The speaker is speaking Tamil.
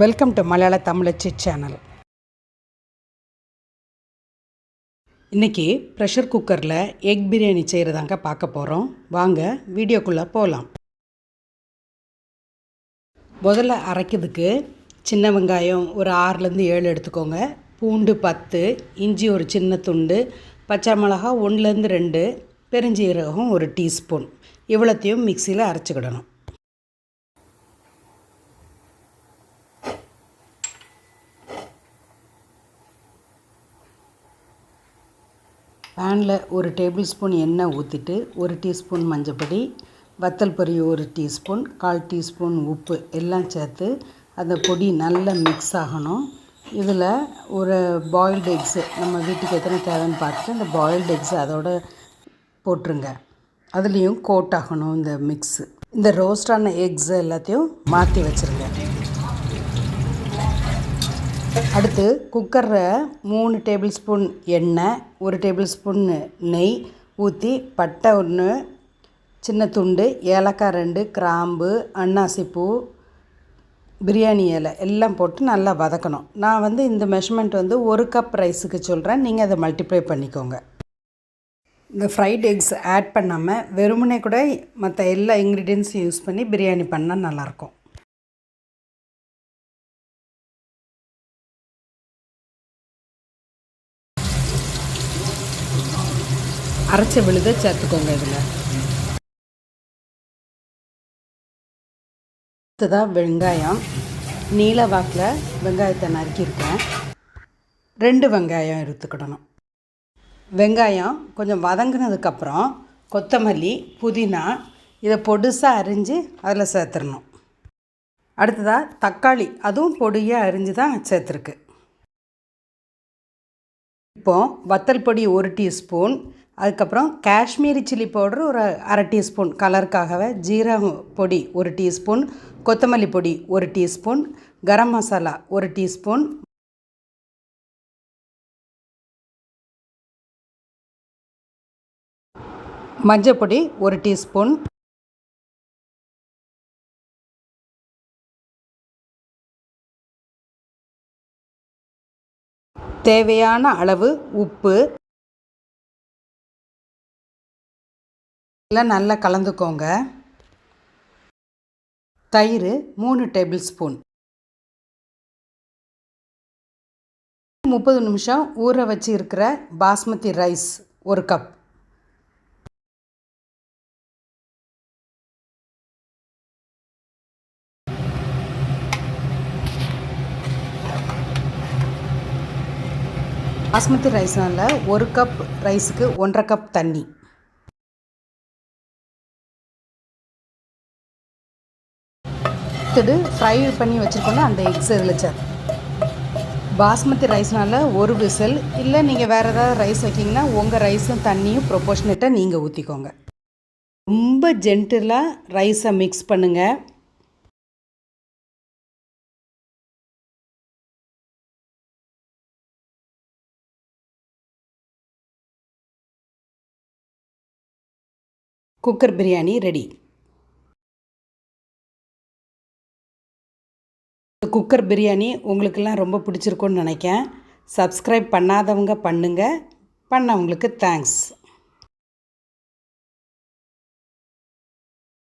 Welcome to Malayala Tamizhachi channel இன்றைக்கி ப்ரெஷர் குக்கரில் எக் பிரியாணி செய்கிறதாங்க பார்க்க போகிறோம் வாங்க வீடியோக்குள்ளே போகலாம் முதல்ல அரைக்கிறதுக்கு சின்ன வெங்காயம் ஒரு ஆறுலேருந்து ஏழு எடுத்துக்கோங்க. பூண்டு பத்து இஞ்சி ஒரு சின்ன துண்டு பச்சை மிளகா ஒன்றுலேருந்து ரெண்டு பெருஞ்சீரகம் ஒரு டீஸ்பூன். இவ்வளோத்தையும் மிக்சியில் அரைச்சிக்கிடணும். பேனில் ஒரு டேபிள் ஸ்பூன் எண்ணெய் ஊற்றிட்டு ஒரு டீஸ்பூன் மஞ்சப்பொடி வத்தல் பொரி ஒரு டீஸ்பூன் கால் டீஸ்பூன் உப்பு எல்லாம் சேர்த்து அந்த பொடி நல்லா மிக்ஸ் ஆகணும். இதில் ஒரு பாயில்டு எக்ஸு நம்ம வீட்டுக்கு எத்தனை தேவைன்னு பார்த்துட்டு அந்த பாயில்டு எக்ஸு அதோட போட்டுருங்க. அதுலேயும் கோட் ஆகணும் இந்த மிக்ஸு இந்த ரோஸ்டான எக்ஸு எல்லாத்தையும் மாற்றி வச்சுருங்க. அடுத்து குக்கரில் மூணு டேபிள் ஸ்பூன் எண்ணெய் ஒரு டேபிள் ஸ்பூன் நெய் ஊற்றி பட்டை ஒன்று சின்ன துண்டு ஏலக்காய் ரெண்டு கிராம்பு அன்னாசிப்பூ பிரியாணி இலை எல்லாம் போட்டு நல்லா வதக்கணும். நான் வந்து இந்த மெஷர்மெண்ட் வந்து ஒரு கப் ரைஸுக்கு சொல்கிறேன் நீங்கள் அதை மல்டிப்ளை பண்ணிக்கோங்க. இந்த ஃப்ரைட் எக்ஸ் ஆட் பண்ணாமல் வெறுமனே கூட மற்ற எல்லா இன்க்ரீடியன்ஸும் யூஸ் பண்ணி பிரியாணி பண்ணால் நல்லாயிருக்கும் அரைச்ச விழுதை சேர்த்துக்கோங்க இதில். அடுத்ததாக வெங்காயம். நீல வாக்கில் வெங்காயத்தை நறுக்கியிருக்கேன். ரெண்டு வெங்காயம் எடுத்துக்கிடணும். வெங்காயம் கொஞ்சம் வதங்கினதுக்கப்புறம் கொத்தமல்லி புதினா இதை பொடுசாக அரிஞ்சு அதில் சேர்த்துடணும். அடுத்ததாக தக்காளி அதுவும் பொடியாக அரிஞ்சு தான் சேர்த்துருக்கு. இப்போ வத்தல் பொடி ஒரு டீஸ்பூன் அதுக்கப்புறம் காஷ்மீரி சில்லி பவுடர் ஒரு அரை டீஸ்பூன் கலருக்காகவே ஜீரகம் பொடி ஒரு டீஸ்பூன் கொத்தமல்லி பொடி ஒரு டீஸ்பூன் கரம் மசாலா ஒரு டீஸ்பூன். மஞ்சள் பொடி ஒரு டீஸ்பூன். தேவையான அளவு உப்பு. எல்லாம் நல்லா கலந்துக்கோங்க. தயிர் மூணு டேபிள் ஸ்பூன். முப்பது நிமிஷம் ஊற வச்சு இருக்கிற பாஸ்மதி ரைஸ் ஒரு கப். பாஸ்மதி ரைஸ்னால ஒரு கப் ரைஸுக்கு ஒன்றரை கப் தண்ணி. அடுத்தது ஃப்ரை பண்ணி வச்சுருக்கோன்னா அந்த எக்ஸ் இதில் சார். பாஸ்மதி ரைஸ்னால் ஒரு விசில் இல்லை நீங்கள் வேறு ஏதாவது ரைஸ் வைக்கிங்கன்னா உங்கள் ரைஸும் தண்ணியும் ப்ரொபோஷனேட்டாக நீங்கள் ஊற்றிக்கோங்க ரொம்ப ஜென்டிலாக ரைஸை மிக்ஸ் பண்ணுங்கள் cooker biryani ready. Cooker biryani உங்களுக்கெல்லாம் ரொம்ப பிடிச்சிருக்குன்னு நினைக்கேன் சப்ஸ்கிரைப் பண்ணாதவங்க பண்ணுங்கள் பண்ணவங்களுக்கு தேங்க்ஸ்